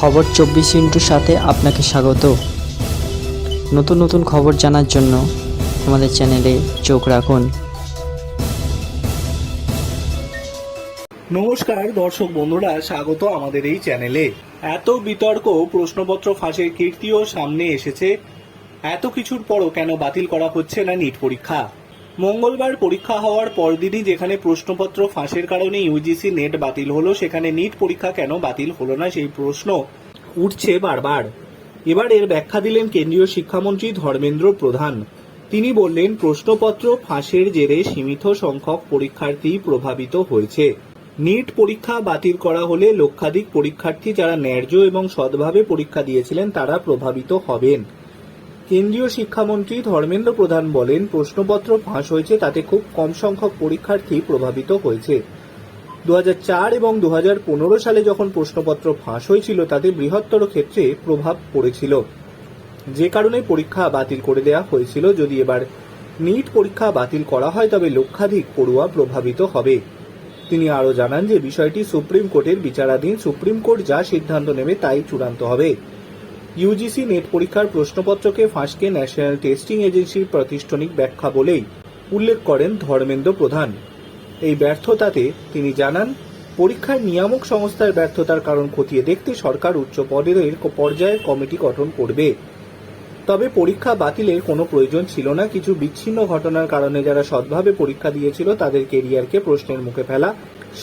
খবর চব্বিশ ইন্টুর সাথে আপনাকে স্বাগত। নতুন নতুন খবর জানার জন্য আমাদের চ্যানেলে চোখ রাখুন। নমস্কার দর্শক বন্ধুরা, স্বাগত আমাদের এই চ্যানেলে। এত বিতর্ক, প্রশ্নপত্র ফাঁসের কীর্তিও সামনে এসেছে। এত কিছুর পরও কেন বাতিল করা হচ্ছে না নিট পরীক্ষা? মঙ্গলবার পরীক্ষা হওয়ার পরদিনই যেখানে প্রশ্নপত্র ফাঁসের কারণে ইউজিসি নেট বাতিল হলো, সেখানে নিট পরীক্ষা কেন বাতিল হলো না সেই প্রশ্ন উঠছে বারবার। এবার এর ব্যাখ্যা দিলেন কেন্দ্রীয় শিক্ষামন্ত্রী ধর্মেন্দ্র প্রধান। তিনি বললেন, প্রশ্নপত্র ফাঁসের জেরে সীমিত সংখ্যক পরীক্ষার্থী প্রভাবিত হয়েছে। নিট পরীক্ষা বাতিল করা হলে লক্ষাধিক পরীক্ষার্থী যারা ন্যায্য এবং সৎভাবে পরীক্ষা দিয়েছিলেন, তারা প্রভাবিত হবেন। কেন্দ্রীয় শিক্ষামন্ত্রী ধর্মেন্দ্র প্রধান বলেন, প্রশ্নপত্র ফাঁস হয়েছে, তাতে খুব কম সংখ্যক পরীক্ষার্থী প্রভাবিত হয়েছে। দু হাজার চার এবং দু হাজার পনেরো সালে যখন প্রশ্নপত্র ফাঁস হয়েছিল, তাতে বৃহত্তর ক্ষেত্রে প্রভাব পড়েছিল। যে কারণে পরীক্ষা বাতিল করে দেওয়া হয়েছিল। যদি এবার নিট পরীক্ষা বাতিল করা হয়, তবে লক্ষাধিক পড়ুয়া প্রভাবিত হবে। তিনি আরও জানান যে, বিষয়টি সুপ্রিম কোর্টের বিচারাধীন সুপ্রিম কোর্ট যা সিদ্ধান্ত নেবে তাই চূড়ান্ত হবে। ইউজিসি নেট পরীক্ষার প্রশ্নপত্রকে ফাঁসকে ন্যাশনাল টেস্টিং এজেন্সির প্রাতিষ্ঠানিক ব্যাখ্যা বলেই উল্লেখ করেন ধর্মেন্দ্র প্রধান। এই ব্যর্থতাতে তিনি জানান পরীক্ষার নিয়ামক সংস্থার ব্যর্থতার কারণ খতিয়ে দেখতে সরকার উচ্চ পদের পর্যায়ের কমিটি গঠন করবে। তবে পরীক্ষা বাতিলের কোনো প্রয়োজন ছিল না। কিছু বিচ্ছিন্ন ঘটনার কারণে যারা সৎভাবে পরীক্ষা দিয়েছিল, তাদের কেরিয়ারকে প্রশ্নের মুখে ফেলা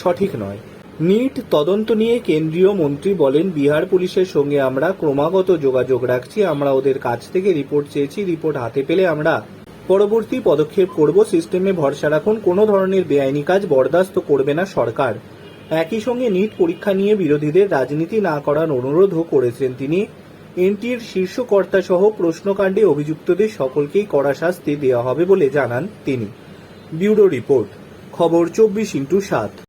সঠিক নয়। নিট তদন্ত নিয়ে কেন্দ্রীয় মন্ত্রী বলেন, বিহার পুলিশের সঙ্গে আমরা ক্রমাগত যোগাযোগ রাখছি, আমরা ওদের কাছ থেকে রিপোর্ট চেয়েছি, রিপোর্ট হাতে পেলে আমরা পরবর্তী পদক্ষেপ করব, সিস্টেমে ভরসা রাখুন, কোনো ধরনের বেআইনি কাজ বরদাস্ত করবে না সরকার। একই সঙ্গে নিট পরীক্ষা নিয়ে বিরোধীদের রাজনীতি না করার অনুরোধও করেছেন তিনি। এনটির শীর্ষ কর্তা সহ প্রশ্নকাণ্ডে অভিযুক্তদের সকলকেই কড়া শাস্তি দেওয়া হবে বলে জানান তিনি। ব্যুরো রিপোর্ট, খবর চব্বিশ ইন্টু সাত।